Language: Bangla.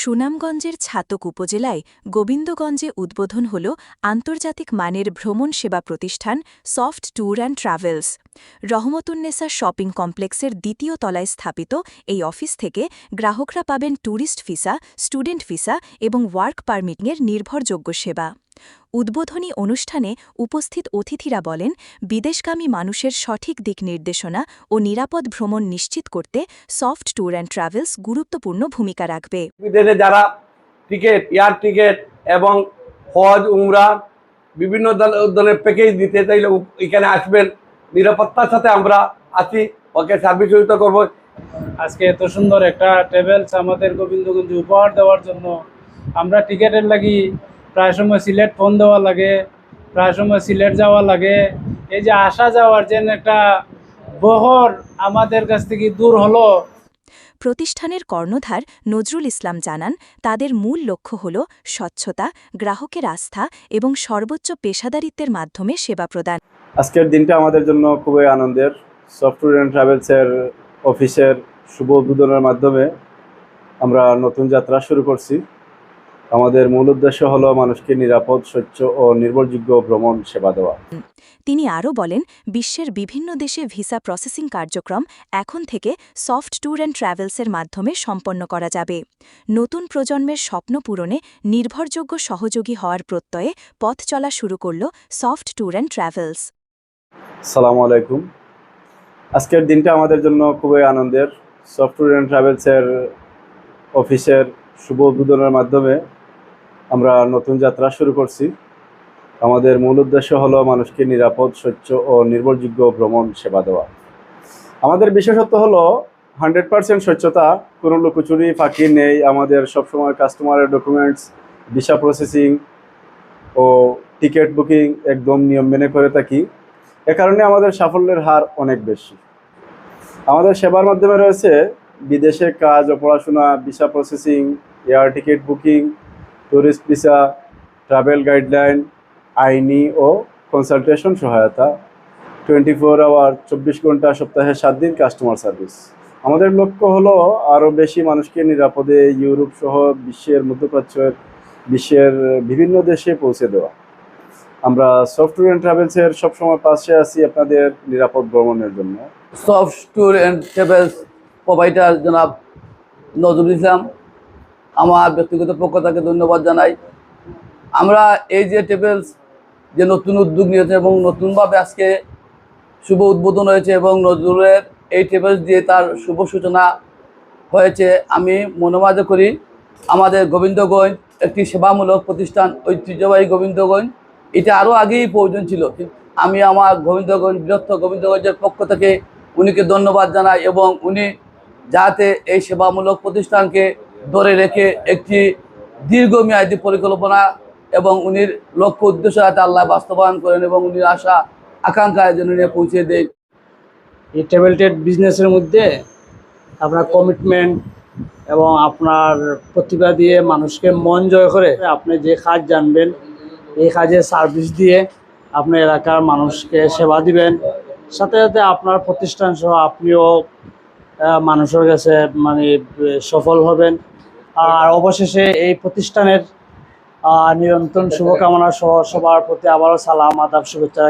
সুনামগঞ্জের ছাতক উপজেলায় গোবিন্দগঞ্জে উদ্বোধন হল আন্তর্জাতিক মানের ভ্রমণ সেবা প্রতিষ্ঠান soft tour and travels. Rahmatunnesa shopping কমপ্লেক্সের দ্বিতীয় তলায় স্থাপিত এই অফিস থেকে গ্রাহকরা পাবেন ট্যুরিস্ট ভিসা, স্টুডেন্ট ভিসা এবং ওয়ার্ক পারমিটিংয়ের নির্ভরযোগ্য সেবা। উদ্বোধনী অনুষ্ঠানে উপস্থিত অতিথিরা বলেন বিদেশগামী মানুষের সঠিক দিক নির্দেশনা ও নিরাপদ ভ্রমণ নিশ্চিত করতে সফট ট্যুর অ্যান্ড ট্রাভেলস গুরুত্বপূর্ণ ভূমিকা রাখবে। বিদেশে যারা টিকিট এয়ার টিকিট এবং হজ উমরা বিভিন্ন ধর- ধরনের প্যাকেজ দিতে চাইলে এখানে আসবেন। নিরাপত্তার সাথে আমরা আছি। ওকে সার্ভিস সহিত করব। আজকে এত সুন্দর একটা ট্রাভেলস আমাদের গোবিন্দগঞ্জে উপহার দেওয়ার জন্য আমরা টিকেটের লাগি প্রায় সময় সিলেট ফোন দেওয়া লাগে প্রায় সময় সিলেট যাওয়া লাগে। এই যে আসা যাওয়ার যে একটা বহর আমাদের কাছ থেকে দূর হলো। প্রতিষ্ঠানের কর্ণধার নজরুল ইসলাম জানান তাদের মূল লক্ষ্য হল স্বচ্ছতা গ্রাহকের আস্থা এবং সর্বোচ্চ পেশাদারিত্বের মাধ্যমে সেবা প্রদান। আজকের দিনটা আমাদের জন্য খুবই আনন্দের। সফটওয়্যার অ্যান্ড ট্রাভেলসের অফিসের শুভ উদ্বোধনের মাধ্যমে আমরা নতুন যাত্রা শুরু করছি। আমাদের মূল উদ্দেশ্য হলো মানুষকে নিরাপদ স্বচ্ছ ও নির্ভরযোগ্য ভ্রমণ সেবা দেওয়া। তিনি আরও বলেন বিশ্বের বিভিন্ন দেশে ভিসা প্রসেসিং কার্যক্রম এখন থেকে সফট ট্যুর অ্যান্ড ট্রাভেলসের মাধ্যমে সম্পন্ন করা যাবে। নতুন প্রজন্মের স্বপ্ন পূরণে নির্ভরযোগ্য সহযোগী হওয়ার প্রত্যয়ে পথ চলা শুরু করল সফট ট্যুর অ্যান্ড ট্রাভেলস। সালামু আলাইকুম। আজকের দিনটা আমাদের জন্য খুবই আনন্দের। সফটওয়্যার অ্যান্ড ট্রাভেলসের অফিসের শুভ উদ্বোধনের মাধ্যমে আমরা নতুন যাত্রা শুরু করছি। আমাদের মূল উদ্দেশ্য হলো মানুষকে নিরাপদ, স্বচ্ছ ও নির্ভরযোগ্য ভ্রমণ সেবা দেওয়া। আমাদের বিশেষত্ব হলো হান্ড্রেড পার্সেন্ট স্বচ্ছতা, কোনো লুকোচুরি, ফাঁকি নেই। আমাদের সবসময় কাস্টমারের ডকুমেন্টস, ভিসা প্রসেসিং ও টিকিট বুকিং একদম নিয়ম মেনে করে থাকি। এ কারণে আমাদের সাফল্যের হার অনেক বেশি। আমাদের সেবার মাধ্যমে রয়েছে বিদেশে কাজ ও পড়াশোনা, visa processing, air ticket booking tourist visa travel guideline আইনি ও কনসালটেশন সহায়তা টোয়েন্টি ফোর আওয়ার চব্বিশ ঘণ্টা, সপ্তাহে সাত দিন কাস্টমার সার্ভিস আমাদের লক্ষ্য হলো আরও বেশি মানুষকে নিরাপদে ইউরোপ সহ বিশ্বের মধ্যপ্রাচ্যের, বিশ্বের বিভিন্ন দেশে পৌঁছে দেওয়া। আমরা সফটওয়্যার অ্যান্ড ট্রাভেলসের সবসময় পাশে আছি আপনাদের নিরাপদ ভ্রমণের জন্য। Soft tour and travels provider জনাব নজরুল ইসলাম। আমার ব্যক্তিগত পক্ষ থেকে ধন্যবাদ জানাই। আমরা এই যে ট্রাভেলস যে নতুন উদ্যোগ নিয়েছে এবং নতুনভাবে আজকে শুভ উদ্বোধন হয়েছে এবং নজরুলের এই ট্রাভেলস দিয়ে তার শুভ সূচনা হয়েছে, আমি মনোমাজ করি আমাদের গোবিন্দগঞ্জ একটি সেবামূলক প্রতিষ্ঠান, ঐতিহ্যবাহী গোবিন্দগঞ্জ। এটা আরও আগেই প্রয়োজন ছিল আমি আমার গোবিন্দগঞ্জ বৃহত্তর গোবিন্দগঞ্জের পক্ষ থেকে উনিকে ধন্যবাদ জানাই এবং উনি যাতে এই সেবামূলক প্রতিষ্ঠানকে ধরে রেখে একটি দীর্ঘমেয়াদী পরিকল্পনা এবং উনির লক্ষ্য উদ্দেশ্য যাতে আল্লাহ বাস্তবায়ন করেন এবং উনির আশা আকাঙ্ক্ষায় যেন নিয়ে পৌঁছে দেয়। এই ট্রাভেল ট্রেড বিজনেসের মধ্যে আপনার কমিটমেন্ট এবং আপনার প্রতিভা দিয়ে মানুষকে মন জয় করে আপনি যে কাজ জানবেন, এই কাজে সার্ভিস দিয়ে আপনি এলাকার মানুষকে সেবা দিবেন। সাথে সাথে আপনার প্রতিষ্ঠান সহ আপনিও মানুষের কাছে মানে সফল হবেন। আর অবশেষে এই প্রতিষ্ঠানের নিরন্তর শুভকামনা সহ সবার প্রতি আবারও সালাম আদাব শুভেচ্ছা।